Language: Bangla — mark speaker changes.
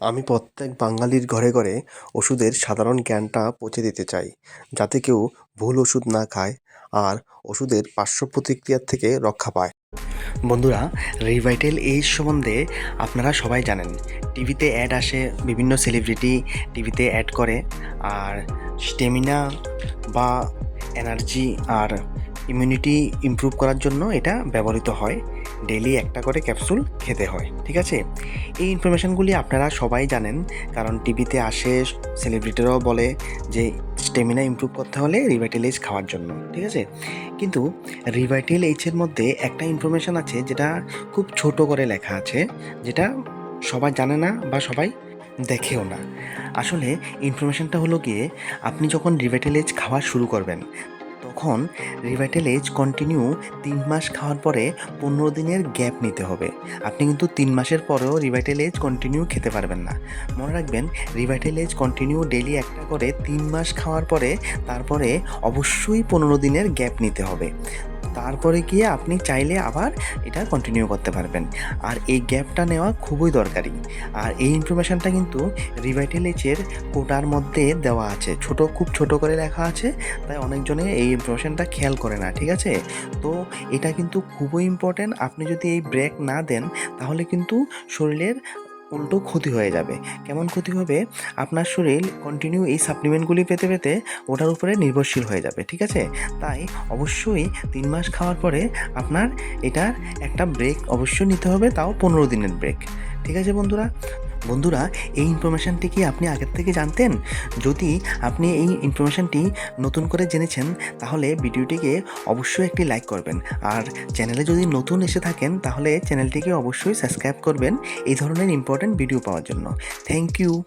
Speaker 1: আমি প্রত্যেক বাঙালির ঘরে ঘরে ওষুধের সাধারণ জ্ঞানটা পৌঁছে দিতে চাই, যাতে কেউ ভুল ওষুধ না খায় আর ওষুধের পার্শ্ব প্রতিক্রিয়ার থেকে রক্ষা পায়। বন্ধুরা, রিভাইটেল এইজ সম্বন্ধে আপনারা সবাই জানেন। টিভিতে অ্যাড আসে, বিভিন্ন সেলিব্রিটি টিভিতে অ্যাড করে, আর স্টেমিনা বা এনার্জি আর ইমিউনিটি ইমপ্রুভ করার জন্য এটা ব্যবহৃত হয়। ডেলি একটা করে ক্যাপসুল খেতে হয়, ঠিক আছে? এই ইনফরমেশানগুলি আপনারা সবাই জানেন, কারণ টিভিতে আসে সেলিব্রিটিরাও বলে যে স্টেমিনা ইমপ্রুভ করতে হলে রিভাইটেল এইচ খাওয়ার জন্য, ঠিক আছে? কিন্তু রিভাইটেল এইচের মধ্যে একটা ইনফরমেশান আছে যেটা খুব ছোট করে লেখা আছে, যেটা সবাই জানে না বা সবাই দেখেও না। আসলে ইনফরমেশানটা হলো গিয়ে আপনি যখন রিভাইটেল এইচ খাওয়া শুরু করবেন তখন রিভাইটাল এজ কন্টিনিউ তিন মাস খাওয়ার পরে পনেরো দিনের গ্যাপ নিতে হবে। আপনি কিন্তু তিন মাসের পরেও রিভাইটাল এজ কন্টিনিউ খেতে পারবেন না। মনে রাখবেন রিভাইটাল এজ কন্টিনিউ ডেলি একটা করে তিন মাস খাওয়ার পরে তারপরে অবশ্যই পনেরো দিনের গ্যাপ নিতে হবে। তারপরে গিয়ে আপনি চাইলে আবার এটা কন্টিনিউ করতে পারবেন। আর এই গ্যাপটা নেওয়া খুবই দরকারি। আর এই ইনফরমেশানটা কিন্তু রিভাইটেল এইচের কোটার মধ্যে দেওয়া আছে। ছোট, খুব ছোট করে লেখা আছে, তাই অনেকজনে এই ইনফরমেশানটা খেয়াল করে না, ঠিক আছে? তো এটা কিন্তু খুবই ইম্পর্ট্যান্ট আপনি যদি এই ব্রেক না দেন, তাহলে কিন্তু শরীরের উল্টো ক্ষতি হয়ে যাবে। কেমন ক্ষতি হবে? আপনার শরীর কন্টিনিউ এই সাপ্লিমেন্টগুলি পেতে পেতে ওটার উপরে নির্ভরশীল হয়ে যাবে, ঠিক আছে? তাই অবশ্যই তিন মাস খাওয়ার পরে আপনার এটার একটা ব্রেক অবশ্যই নিতে হবে, তাও পনেরো দিনের ব্রেক ঠিক আছে বন্ধুরা? বন্ধুরা, এই ইনফরমেশানটি কি আপনি আগের থেকে জানতেন? যদি আপনি এই ইনফরমেশানটি নতুন করে জেনেছেন, তাহলে ভিডিওটিকে অবশ্যই একটি লাইক করবেন। আর চ্যানেলে যদি নতুন এসে থাকেন, তাহলে চ্যানেলটিকে অবশ্যই সাবস্ক্রাইব করবেন। এই ধরনের ইম্পর্ট্যান্ট ভিডিও পাওয়ার জন্য। Thank you